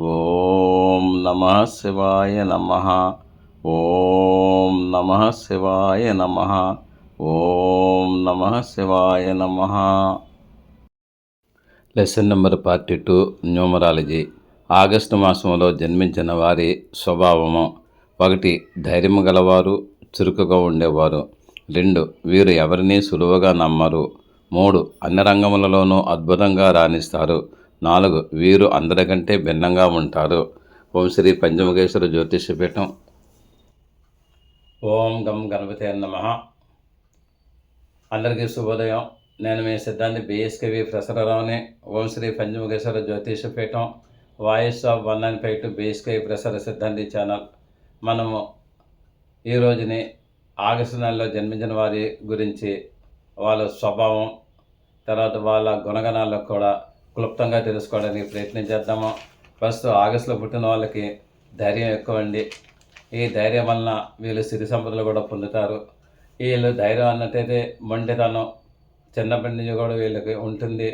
ఓం నమ శివాయ నమ. ఓం నమ శివాయ నమ. ఓం నమ శివాయ నమ. Lesson number forty two numerology. August మాసంలో జన్మించిన వారి స్వభావము. ఒకటి ధైర్యం గలవారు చురుకుగా ఉండేవారు. రెండు వీరు ఎవరిని సులువుగా నమ్మరు. మూడు అన్ని రంగములలోనూ అద్భుతంగా రాణిస్తారు. నాలుగు. వీరు అందరికంటే భిన్నంగా ఉంటారు. ఓం శ్రీ పంచముఖేశ్వర జ్యోతిష్యపీఠం. ఓం గం గణపతి నమ. అందరికీ శుభోదయం. నేను మీ సిద్ధాంతి BSKV ప్రసరరావుని. Om Shri Panchamukheshwara Jyotishyapeetham. Voice of one and five two BSKV Prasara Siddhanti channel. మనము ఈ రోజుని ఆగస్టు నెలలో జన్మించిన వారి గురించి వాళ్ళ స్వభావం తర్వాత వాళ్ళ గుణగణాలకు కూడా క్లుప్తంగా తెలుసుకోవడానికి ప్రయత్నం చేద్దాము. ఫస్ట్ ఆగస్టులో పుట్టిన వాళ్ళకి ధైర్యం ఎక్కువ అండి ఈ ధైర్యం వలన వీళ్ళు సిరి సంపదలు కూడా పొందుతారు. వీళ్ళు ధైర్యం అన్నట్టయితే మొండితనం చిన్నప్పటి నుంచి కూడా వీళ్ళకి ఉంటుంది.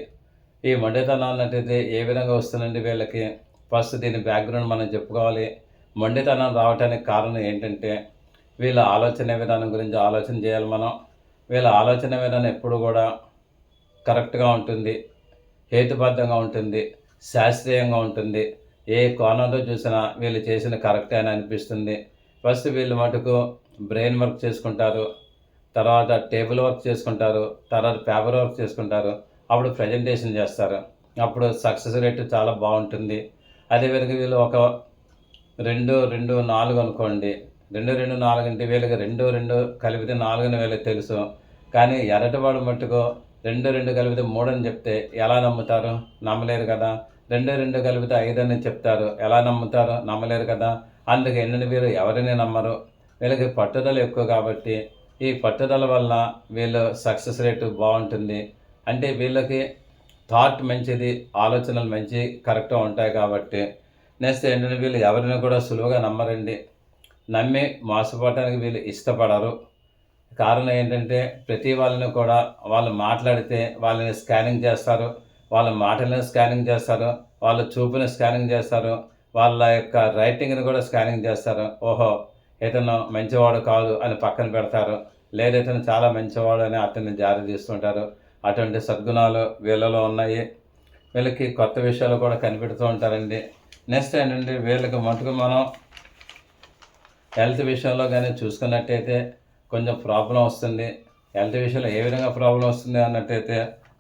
ఈ మొండితనం అన్నట్టయితే ఏ విధంగా వస్తుందండి వీళ్ళకి? ఫస్ట్ దీని బ్యాక్గ్రౌండ్ మనం చెప్పుకోవాలి. మొండితనం రావడానికి కారణం ఏంటంటే వీళ్ళ ఆలోచన విధానం గురించి ఆలోచన చేయాలి మనం. వీళ్ళ ఆలోచన విధానం ఎప్పుడు కూడా కరెక్ట్గా ఉంటుంది. హేతుబద్ధంగా ఉంటుంది శాస్త్రీయంగా ఉంటుంది. ఏ కోణంలో చూసినా వీళ్ళు చేసిన కరెక్టే అని అనిపిస్తుంది. ఫస్ట్ వీళ్ళు మటుకు బ్రెయిన్ వర్క్ చేసుకుంటారు తర్వాత టేబుల్ వర్క్ చేసుకుంటారు తర్వాత పేపర్ వర్క్ చేసుకుంటారు అప్పుడు ప్రజెంటేషన్ చేస్తారు. అప్పుడు సక్సెస్ రేట్ చాలా బాగుంటుంది. అదేవిధంగా వీళ్ళు ఒక రెండు రెండు నాలుగు అనుకోండి. రెండు రెండు నాలుగు అంటే వీళ్ళకి రెండు రెండు కలిపితే నాలుగు అని వీళ్ళకి తెలుసు. కానీ ఎరటివాడు మట్టుకు రెండు రెండు కలిపితే మూడని చెప్తే ఎలా నమ్ముతారు? నమ్మలేరు కదా. రెండు రెండు కలిపితే ఐదు అని చెప్తారు. ఎలా నమ్ముతారు? నమ్మలేరు కదా. అందుకే ఎన్నని వీరు ఎవరిని నమ్మరు? వీళ్ళకి పట్టుదల ఎక్కువ కాబట్టి ఈ పట్టుదల వల్ల వీళ్ళు సక్సెస్ రేటు బాగుంటుంది. అంటే వీళ్ళకి థాట్ మంచిది ఆలోచనలు మంచి కరెక్ట్గా ఉంటాయి కాబట్టి. నెక్స్ట్ ఏంటంటే వీళ్ళు ఎవరిని కూడా సులువుగా నమ్మరండి. నమ్మి మోసపోవటానికి వీళ్ళు ఇష్టపడరు. కారణం ఏంటంటే ప్రతి వాళ్ళని కూడా వాళ్ళు మాట్లాడితే వాళ్ళని స్కానింగ్ చేస్తారు వాళ్ళ మాటలను స్కానింగ్ చేస్తారు వాళ్ళ చూపుని స్కానింగ్ చేస్తారు వాళ్ళ యొక్క రైటింగ్ని కూడా స్కానింగ్ చేస్తారు. ఓహో ఇతను మంచివాడు కాదు అని పక్కన పెడతారు. లేదా ఇతను చాలా మంచివాడు అని అతన్ని జారీ చేస్తుంటారు. అటువంటి సద్గుణాలు వీళ్ళలో ఉన్నాయి. వీళ్ళకి కొత్త విషయాలు కూడా కనిపెడుతూ ఉంటారండి. నెక్స్ట్ ఏంటంటే వీళ్ళకి మటుకు మనం హెల్త్ విషయంలో కానీ చూసుకున్నట్టయితే కొంచెం ప్రాబ్లం వస్తుంది. హెల్త్ విషయంలో ఏ విధంగా ప్రాబ్లం వస్తుంది అన్నట్టయితే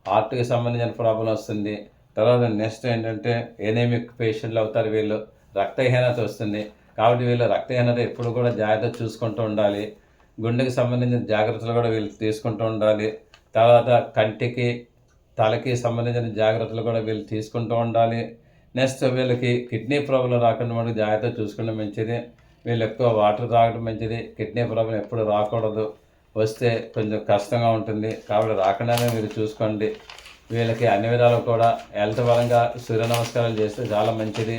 హార్ట్కి సంబంధించిన ప్రాబ్లం వస్తుంది. తర్వాత నెక్స్ట్ ఏంటంటే ఎనేమిక్ పేషెంట్లు అవుతారు వీళ్ళు. రక్తహీనత వస్తుంది. కాబట్టి వీళ్ళు రక్తహీనత ఎప్పుడు కూడా జాగ్రత్త చూసుకుంటూ ఉండాలి. గుండెకి సంబంధించిన జాగ్రత్తలు కూడా వీళ్ళు తీసుకుంటూ ఉండాలి. తర్వాత కంటికి తలకి సంబంధించిన జాగ్రత్తలు కూడా వీళ్ళు తీసుకుంటూ ఉండాలి. నెక్స్ట్ వీళ్ళకి కిడ్నీ ప్రాబ్లం రాకుండా మనకి జాగ్రత్త చూసుకోవడం మంచిది. వీళ్ళు ఎక్కువ వాటర్ తాగడం మంచిది. కిడ్నీ ప్రాబ్లం ఎప్పుడు రాకూడదు. వస్తే కొంచెం కష్టంగా ఉంటుంది. కాబట్టి రాకుండానే మీరు చూసుకోండి. వీళ్ళకి అన్ని విధాలు కూడా హెల్త్ పరంగా సూర్య నమస్కారాలు చేస్తే చాలా మంచిది.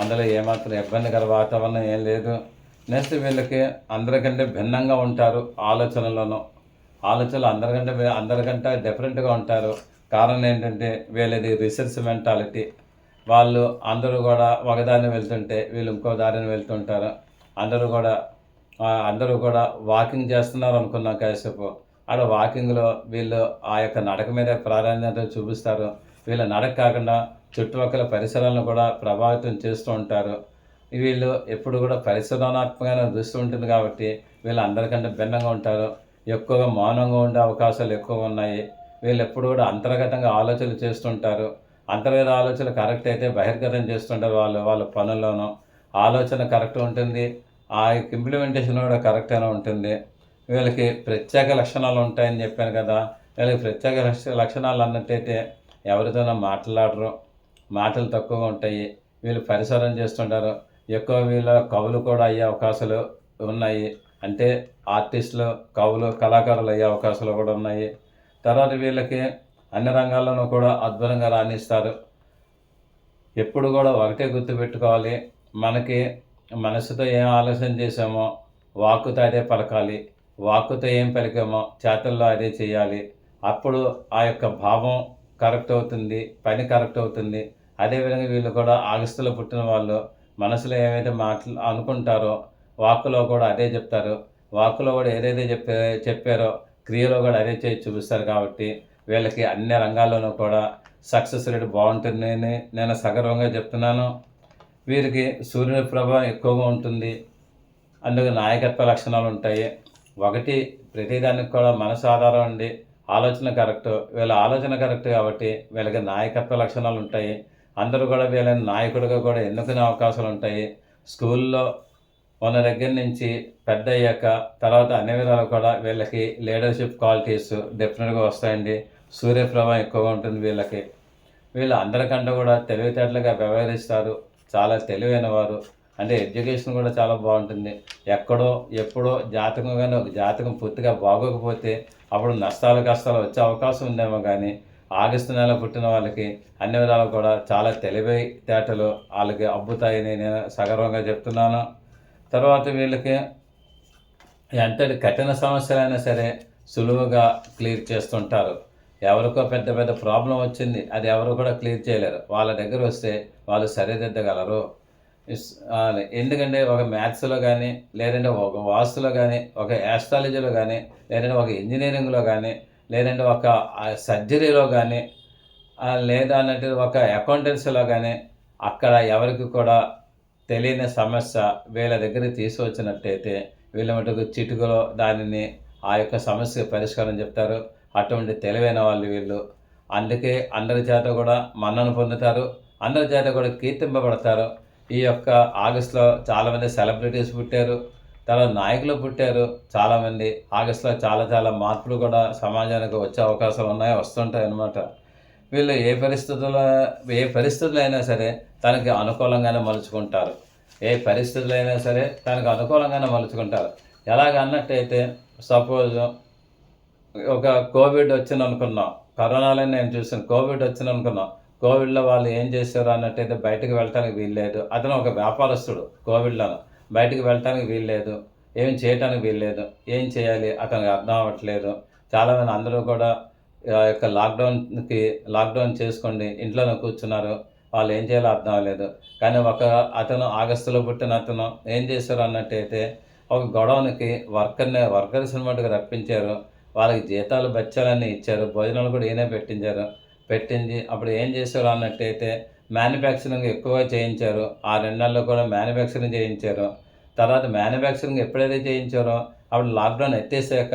అందులో ఏమాత్రం ఇబ్బందికర వాతావరణం ఏం లేదు. నెక్స్ట్ వీళ్ళకి అందరికంటే భిన్నంగా ఉంటారు ఆలోచనలోనూ. ఆలోచనలు అందరికంటే అందరికంటే డిఫరెంట్గా ఉంటారు. కారణం ఏంటంటే వీళ్ళది రీసెర్చ్ మెంటాలిటీ వాళ్ళు అందరూ కూడా ఒకదారిని వెళ్తుంటే వీళ్ళు ఇంకో దారిని వెళ్తుంటారు. అందరూ కూడా అందరూ కూడా వాకింగ్ చేస్తున్నారు అనుకున్నాం కాసేపు. ఆడ వాకింగ్లో వీళ్ళు ఆ యొక్క నడక మీద ప్రాధాన్యత చూపిస్తారు. వీళ్ళ నడక కాకుండా చుట్టుపక్కల పరిసరాలను కూడా ప్రభావితం చేస్తూ ఉంటారు. వీళ్ళు ఎప్పుడు కూడా పరిశోధనాత్మకమైన దృష్టి ఉంటుంది కాబట్టి వీళ్ళు అందరికంటే భిన్నంగా ఉంటారు. ఎక్కువగా మౌనంగా ఉండే అవకాశాలు ఎక్కువ ఉన్నాయి. వీళ్ళు ఎప్పుడు కూడా అంతర్గతంగా ఆలోచనలు చేస్తుంటారు అంతర్గత ఆలోచనలు కరెక్ట్ అయితే బహిర్గతం చేస్తుంటారు వాళ్ళు వాళ్ళ పనుల్లోనూ. ఆలోచన కరెక్ట్ ఉంటుంది. ఆ యొక్క ఇంప్లిమెంటేషన్ కూడా కరెక్ట్గానే ఉంటుంది. వీళ్ళకి ప్రత్యేక లక్షణాలు ఉంటాయని చెప్పాను కదా. వీళ్ళకి ప్రత్యేక లక్ష- లక్షణాలు అన్నట్టయితే ఎవరితోనో మాట్లాడరు. మాటలు తక్కువగా ఉంటాయి. వీళ్ళు పరిసరం చేస్తుంటారు. ఎక్కువ వీళ్ళ కవులు కూడా అయ్యే అవకాశాలు ఉన్నాయి. అంటే ఆర్టిస్టులు కవులు కళాకారులు అయ్యే అవకాశాలు కూడా ఉన్నాయి. తర్వాత వీళ్ళకి అన్ని రంగాల్లోనూ కూడా అద్భుతంగా రాణిస్తారు. ఎప్పుడు కూడా ఒకటే గుర్తుపెట్టుకోవాలి మనకి మనసుతో ఏం ఆలోచన చేసామో వాక్కుతో అదే పలకాలి వాక్కుతో ఏం పలికామో చేతల్లో అదే చేయాలి. అప్పుడు ఆ యొక్క భావం కరెక్ట్ అవుతుంది పని కరెక్ట్ అవుతుంది. అదేవిధంగా వీళ్ళు కూడా ఆగస్టులో పుట్టిన వాళ్ళు మనసులో ఏమైతే మాట్లా అనుకుంటారో వాక్కులో కూడా అదే చెప్తారు. వాక్కులో కూడా ఏదైతే చెప్పే చెప్పారో క్రియలో కూడా అదే చేసి చూపిస్తారు కాబట్టి వీళ్ళకి అన్ని రంగాల్లోనూ కూడా సక్సెస్ రేట్ బాగుంటుందని నేను సగర్వంగా చెప్తున్నాను. వీరికి సూర్యుని ప్రభావం ఎక్కువగా ఉంటుంది. అందుకు నాయకత్వ లక్షణాలు ఉంటాయి. ఒకటి ప్రతిదానికి కూడా మనసు ఆధారం ఉండి ఆలోచన కరెక్ట్ వీళ్ళ ఆలోచన కరెక్ట్ కాబట్టి వీళ్ళకి నాయకత్వ లక్షణాలు ఉంటాయి. అందరూ కూడా వీళ్ళని నాయకుడిగా కూడా ఎన్నుకునే అవకాశాలు ఉంటాయి. స్కూల్లో ఉన్న దగ్గర నుంచి పెద్ద అయ్యాక తర్వాత అన్ని విధాలు కూడా వీళ్ళకి లీడర్షిప్ క్వాలిటీస్ డెఫినెట్గా వస్తాయండి. సూర్యప్రభావం ఎక్కువగా ఉంటుంది వీళ్ళకి. వీళ్ళు అందరికంటే కూడా తెలివితేటలుగా వ్యవహరిస్తారు. చాలా తెలివైన వారు. అంటే ఎడ్యుకేషన్ కూడా చాలా బాగుంటుంది. ఎక్కడో ఎప్పుడో జాతకం కానీ ఒక జాతకం పూర్తిగా బాగోకపోతే అప్పుడు నష్టాలు కష్టాలు వచ్చే అవకాశం ఉందేమో కానీ ఆగస్టు నెల పుట్టిన వాళ్ళకి అన్ని విధాలు కూడా చాలా తెలివై తేటలు వాళ్ళకి అబ్బుతాయని నేను సగర్వంగా చెప్తున్నాను. తర్వాత వీళ్ళకి ఎంతటి కఠిన సమస్యలైనా సరే సులువుగా క్లియర్ చేస్తుంటారు. ఎవరికో పెద్ద పెద్ద ప్రాబ్లం వచ్చింది అది ఎవరు కూడా క్లియర్ చేయలేరు. వాళ్ళ దగ్గర వస్తే వాళ్ళు సరిదిద్దగలరు. ఎందుకంటే ఒక మ్యాథ్స్లో కానీ లేదంటే ఒక వాస్తులో కానీ ఒక యాస్ట్రాలజీలో కానీ లేదంటే ఒక ఇంజనీరింగ్లో కానీ లేదంటే ఒక సర్జరీలో కానీ లేదా అంటే ఒక అకౌంటెన్సీలో కానీ అక్కడ ఎవరికి కూడా తెలియని సమస్య వీళ్ళ దగ్గర తీసుకొచ్చినట్టయితే వీళ్ళ మటుకు చిటుకలో దానిని ఆ యొక్క సమస్య పరిష్కారం చెప్తారు. అటువంటి తెలివైన వాళ్ళు వీళ్ళు. అందుకే అందరి చేత కూడా మన్నను పొందుతారు అందరి చేత కూడా కీర్తింపబడతారు. ఈ యొక్క ఆగస్టులో చాలామంది సెలబ్రిటీస్ పుట్టారు తర్వాత నాయకులు పుట్టారు చాలామంది ఆగస్టులో చాలా చాలా మార్పులు కూడా సమాజానికి వచ్చే అవకాశాలు ఉన్నాయి వస్తుంటాయి అన్నమాట. వీళ్ళు ఏ పరిస్థితుల్లో ఏ పరిస్థితులు అయినా సరే తనకి అనుకూలంగానే మలుచుకుంటారు. ఏ పరిస్థితులు అయినా సరే తనకు అనుకూలంగానే మలుచుకుంటారు. ఎలాగ అన్నట్టయితే సపోజ్ ఒక కోవిడ్ వచ్చింది అనుకున్నాం కరోనాలో నేను చూసాను కోవిడ్ వచ్చింది అనుకున్నాం కోవిడ్లో వాళ్ళు ఏం చేశారు అన్నట్టయితే బయటకు వెళ్ళటానికి వీల్లేదు. అతను ఒక వ్యాపారస్తుడు కోవిడ్లో బయటకు వెళ్ళటానికి వీల్లేదు. ఏం చేయటానికి వీల్లేదు. ఏం చేయాలి? అతనికి అర్థం అవ్వట్లేదు. చాలామంది అందరూ కూడా ఆ యొక్క లాక్డౌన్కి లాక్డౌన్ చేసుకోండి ఇంట్లోనే కూర్చున్నారు. వాళ్ళు ఏం చేయాలో అర్థం అవ్వలేదు. కానీ ఒక అతను ఆగస్టులో పుట్టిన అతను ఏం చేశారు అన్నట్టయితే ఒక గొడవనికి వర్కర్ని వర్కర్ మటుకు రప్పించారు. వాళ్ళకి జీతాలు బచ్చాలన్నీ ఇచ్చారు. భోజనాలు కూడా ఈయనే పెట్టించారు. పెట్టించి అప్పుడు ఏం చేశారు అన్నట్టయితే మ్యానుఫ్యాక్చరింగ్ ఎక్కువగా చేయించారు. ఆ రెండు నెలల్లో కూడా మ్యానుఫ్యాక్చరింగ్ చేయించారు. తర్వాత మ్యానుఫ్యాక్చరింగ్ ఎప్పుడైతే చేయించారో అప్పుడు లాక్డౌన్ ఎత్తేసాక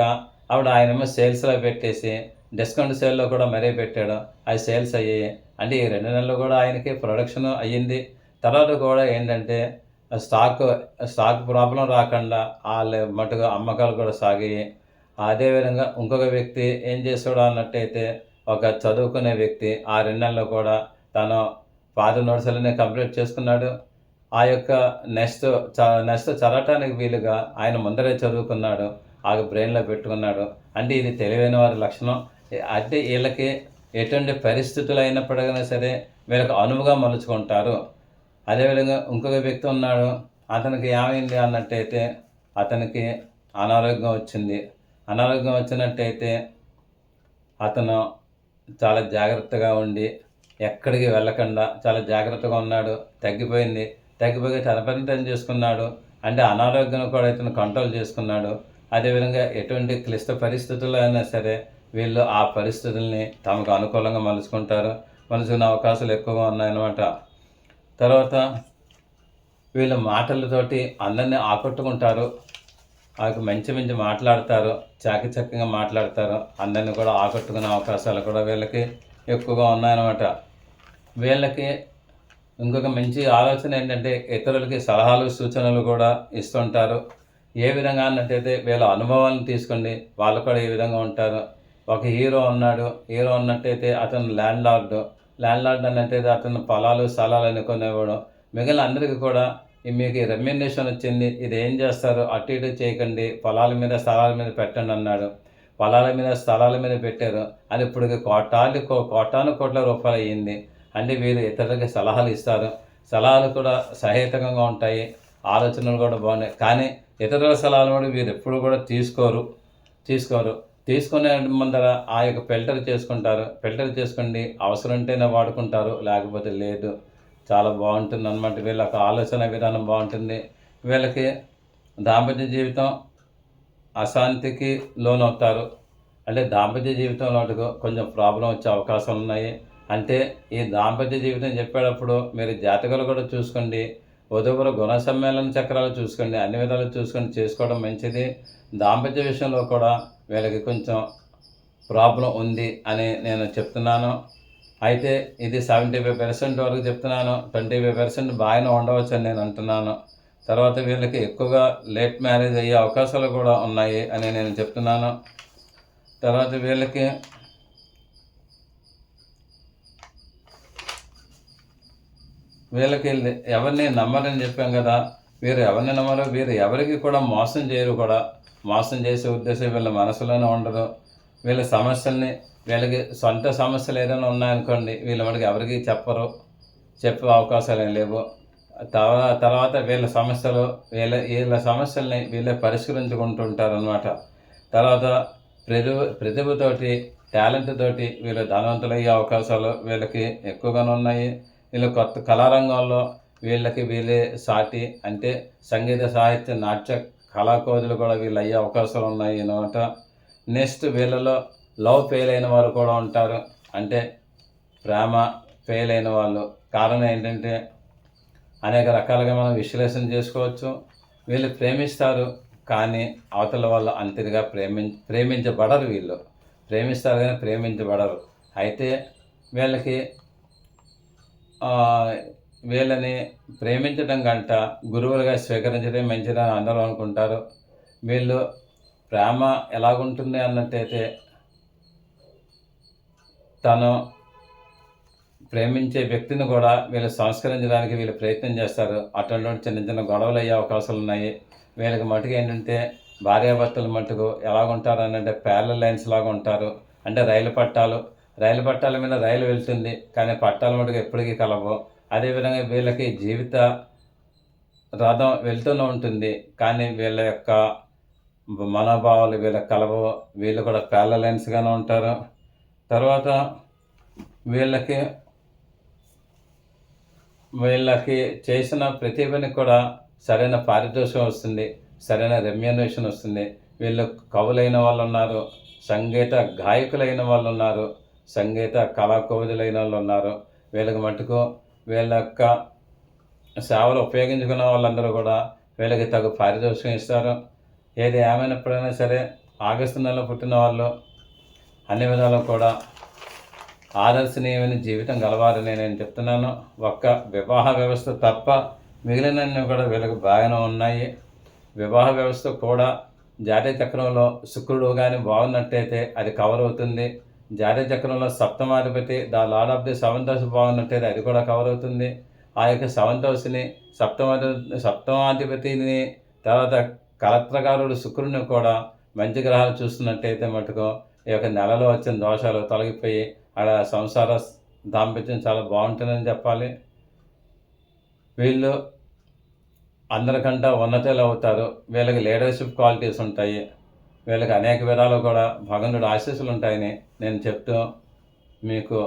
అప్పుడు ఆయనేమో సేల్స్లో పెట్టేసి డిస్కౌంట్ సేల్లో కూడా మరీ పెట్టాడు. అవి సేల్స్ అయ్యాయి అంటే ఈ రెండు నెలలు కూడా ఆయనకి ప్రొడక్షన్ అయ్యింది. తర్వాత కూడా ఏంటంటే స్టాక్ స్టాక్ ప్రాబ్లం రాకుండా వాళ్ళ మటుగా అమ్మకాలు కూడా సాగాయి. అదేవిధంగా ఇంకొక వ్యక్తి ఏం చేస్తాడు అన్నట్టయితే ఒక చదువుకునే వ్యక్తి ఆ రెండు నెలల్లో కూడా తను పాత నోట్సులనే కంప్లీట్ చేసుకున్నాడు. ఆ యొక్క నెక్స్ట్ చ నెక్స్ట్ చదవటానికి వీలుగా ఆయన ముందరే చదువుకున్నాడు. ఆ బ్రెయిన్లో పెట్టుకున్నాడు. అంటే ఇది తెలివైన వారి లక్షణం. అంటే వీళ్ళకి ఎటువంటి పరిస్థితులు అయినప్పటికైనా సరే వీళ్ళకి అనువుగా మలుచుకుంటారు. అదేవిధంగా ఇంకొక వ్యక్తి ఉన్నాడు. అతనికి ఏమైంది అన్నట్టయితే అతనికి అనారోగ్యం వచ్చింది. అనారోగ్యం వచ్చినట్టయితే అతను చాలా జాగ్రత్తగా ఉండి ఎక్కడికి వెళ్ళకుండా చాలా జాగ్రత్తగా ఉన్నాడు. తగ్గిపోయింది. తగ్గిపోయి తన చేసుకున్నాడు. అంటే అనారోగ్యం కూడా ఇతను కంట్రోల్ చేసుకున్నాడు. అదేవిధంగా ఎటువంటి క్లిష్ట పరిస్థితుల్లో అయినా సరే వీళ్ళు ఆ పరిస్థితుల్ని తమకు అనుకూలంగా మలుచుకుంటారు. మలుచుకునే అవకాశాలు ఎక్కువగా ఉన్నాయన్నమాట. తర్వాత వీళ్ళ మాటలతోటి అందరినీ ఆకట్టుకుంటారు. వాళ్ళకి మంచి మంచి మాట్లాడతారు చాకచక్యంగా మాట్లాడతారు. అందరినీ కూడా ఆకట్టుకునే అవకాశాలు కూడా వీళ్ళకి ఎక్కువగా ఉన్నాయన్నమాట. వీళ్ళకి ఇంకొక మంచి ఆలోచన ఏంటంటే ఇతరులకి సలహాలు సూచనలు కూడా ఇస్తుంటారు. ఏ విధంగా అన్నట్టయితే వీళ్ళ అనుభవాలను తీసుకోండి. వాళ్ళు కూడా ఏ విధంగా ఉంటారు. ఒక హీరో ఉన్నాడు. హీరో ఉన్నట్టయితే అతను ల్యాండ్ లార్డ్ ల్యాండ్ లార్డ్ అన్నట్టయితే అతను పొలాలు స్థలాలు అనుకునేవాడు మిగిలిన అందరికీ కూడా మీకు రెమ్యునేషన్ వచ్చింది ఇది ఏం చేస్తారు? అటు ఇటు చేయకండి పొలాల మీద స్థలాల మీద పెట్టండి అన్నాడు. పొలాల మీద స్థలాల మీద పెట్టారు. అది ఇప్పుడు కోటాలు కోటాను కోట్ల రూపాయలు అయ్యింది. అంటే వీరు ఇతరులకి సలహాలు ఇస్తారు. సలహాలు కూడా సహేతకంగా ఉంటాయి. ఆలోచనలు కూడా బాగున్నాయి. కానీ ఇతరుల సలహాలు కూడా వీరు ఎప్పుడు కూడా తీసుకోరు. తీసుకోరు. తీసుకునే ముందర ఆ యొక్క ఫిల్టర్ చేసుకుంటారు. ఫిల్టర్ చేసుకోండి అవసరం ఉంటేనే వాడుకుంటారు. లేకపోతే లేదు. చాలా బాగుంటుంది అనమాట వీళ్ళ ఒక ఆలోచన విధానం బాగుంటుంది. వీళ్ళకి దాంపత్య జీవితం అశాంతికి లోనవుతారు. అంటే దాంపత్య జీవితంలో కొంచెం ప్రాబ్లం వచ్చే అవకాశాలు ఉన్నాయి. అంటే ఈ దాంపత్య జీవితం చెప్పేటప్పుడు మీరు జాతకాలు కూడా చూసుకోండి. వధువుల గుణ సమ్మేళన చక్రాలు చూసుకోండి. అన్ని విధాలు చూసుకొని చేసుకోవడం మంచిది. దాంపత్య విషయంలో కూడా వీళ్ళకి కొంచెం ప్రాబ్లం ఉంది అని నేను చెప్తున్నాను. అయితే ఇది సెవెంటీ ఫైవ్ పర్సెంట్ వరకు చెప్తున్నాను. ట్వంటీ ఫైవ్ పర్సెంట్ బాగానే ఉండవచ్చు అని నేను అంటున్నాను. తర్వాత వీళ్ళకి ఎక్కువగా లేట్ మ్యారేజ్ అయ్యే అవకాశాలు కూడా ఉన్నాయి అని నేను చెప్తున్నాను. తర్వాత వీళ్ళకి వీళ్ళకి ఎవరిని నమ్మరని చెప్పాం కదా వీరు ఎవరిని నమ్మరు? వీరు ఎవరికి కూడా మోసం చేయరు కూడా. మోసం చేసే ఉద్దేశం వీళ్ళ మనసులోనే ఉండదు. వీళ్ళ సమస్యల్ని వీళ్ళకి సొంత సమస్యలు ఏదైనా ఉన్నాయనుకోండి వీళ్ళు మనకి ఎవరికి చెప్పరు చెప్పే అవకాశాలు ఏం లేవు. తర్వాత తర్వాత వీళ్ళ సమస్యలు వీళ్ళ వీళ్ళ సమస్యల్ని వీళ్ళే పరిష్కరించుకుంటుంటారు అనమాట తర్వాత ప్రతిభ ప్రతిభతోటి టాలెంట్ తోటి వీళ్ళు ధనవంతులు అయ్యే అవకాశాలు వీళ్ళకి ఎక్కువగానే ఉన్నాయి. వీళ్ళు కొత్త కళారంగంలో వీళ్ళకి వీళ్ళే సాటి అంటే సంగీత సాహిత్య నాట్య కళాకోదులు కూడా వీళ్ళు అయ్యే అవకాశాలు ఉన్నాయి అన్నమాట. నెక్స్ట్ వీళ్ళలో లవ్ ఫెయిల్ అయిన వారు కూడా ఉంటారు. అంటే ప్రేమ ఫెయిల్ అయిన వాళ్ళు. కారణం ఏంటంటే అనేక రకాలుగా మనం విశ్లేషణ చేసుకోవచ్చు. వీళ్ళు ప్రేమిస్తారు కానీ అవతల వాళ్ళు అంతగా ప్రేమి ప్రేమించబడరు వీళ్ళు. ప్రేమిస్తారు కానీ ప్రేమించబడరు. అయితే వీళ్ళకి వీళ్ళని ప్రేమించడం కంట గురువులుగా స్వీకరించడం మంచిదని అందరూ అనుకుంటారు. వీళ్ళు ప్రేమ ఎలాగుంటుంది అన్నట్టయితే తను ప్రేమించే వ్యక్తిని కూడా వీళ్ళు సంస్కరించడానికి వీళ్ళు ప్రయత్నం చేస్తారు. అటువంటి చిన్న చిన్న గొడవలు అయ్యే అవకాశాలు ఉన్నాయి. వీళ్ళకి మటుకు ఏంటంటే భార్యాభర్తలు మటుకు ఎలాగుంటారు అని అంటే ప్యారల లైన్స్ లాగా ఉంటారు. అంటే రైలు పట్టాలు. రైలు పట్టాల మీద రైలు వెళ్తుంది కానీ పట్టాల మటుకు ఎప్పటికీ కలవు. అదేవిధంగా వీళ్ళకి జీవిత రథం వెళ్తూనే ఉంటుంది కానీ వీళ్ళ యొక్క మనోభావాలు వీళ్ళ కలవు. వీళ్ళు కూడా ప్యారల లైన్స్గానే ఉంటారు. తర్వాత వీళ్ళకి వీళ్ళకి చేసిన ప్రతి పని కూడా సరైన పారితోషికం వస్తుంది సరైన రెమ్యూనరేషన్ వస్తుంది. వీళ్ళు కవులైన వాళ్ళు ఉన్నారు సంగీత గాయకులైన వాళ్ళు ఉన్నారు సంగీత కళాకోవిదులైన వాళ్ళు ఉన్నారు వీళ్ళకి మటుకు వీళ్ళ యొక్క సేవలు ఉపయోగించుకున్న వాళ్ళందరూ కూడా వీళ్ళకి తగు పారితోషికం ఇస్తారు. ఏది ఏమైనప్పుడైనా సరే ఆగస్టు నెలలో పుట్టిన వాళ్ళు అన్ని విధాలు కూడా ఆదర్శనీయమైన జీవితం గలవారని నేను చెప్తున్నాను. ఒక్క వివాహ వ్యవస్థ తప్ప మిగిలినన్ని కూడా వీళ్ళకి బాగానే ఉన్నాయి. వివాహ వ్యవస్థ కూడా జాతీయ చక్రంలో శుక్రుడు కానీ బాగున్నట్టయితే అది కవర్ అవుతుంది. జాతీయ చక్రంలో సప్తమాధిపతి the lord of the seventh house బాగున్నట్టయితే అది కూడా కవర్ అవుతుంది. ఆ యొక్క సెవెంత్ హౌస్ని సప్తమాధి సప్తమాధిపతిని తర్వాత కలత్రకారుడు శుక్రుని కూడా మంచి గ్రహాలు చూస్తున్నట్టయితే మటుకు ఈ యొక్క నెలలో వచ్చిన దోషాలు తొలగిపోయి ఆడ సంసార దాంపత్యం చాలా బాగుంటుందని చెప్పాలి. వీళ్ళు అందరికంటే ఉన్నతలు అవుతారు. వీళ్ళకి లీడర్షిప్ క్వాలిటీస్ ఉంటాయి. వీళ్ళకి అనేక విధాలు కూడా భగవంతుడు ఆశీస్సులు ఉంటాయని నేను చెప్తూ మీకు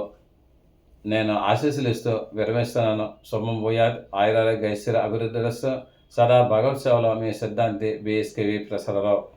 నేను ఆశీస్సులు ఇస్తూ విరమిస్తున్నాను. శుభం భూయాత్ ఆయురారోగ్య ఐశ్వర్య అభివృద్ధి సదా భగవత్ సేవలో మీ సిద్ధాంతి బిఎస్కేవి ప్రసరరావు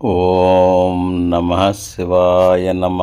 ఓం నమ శివాయ నమ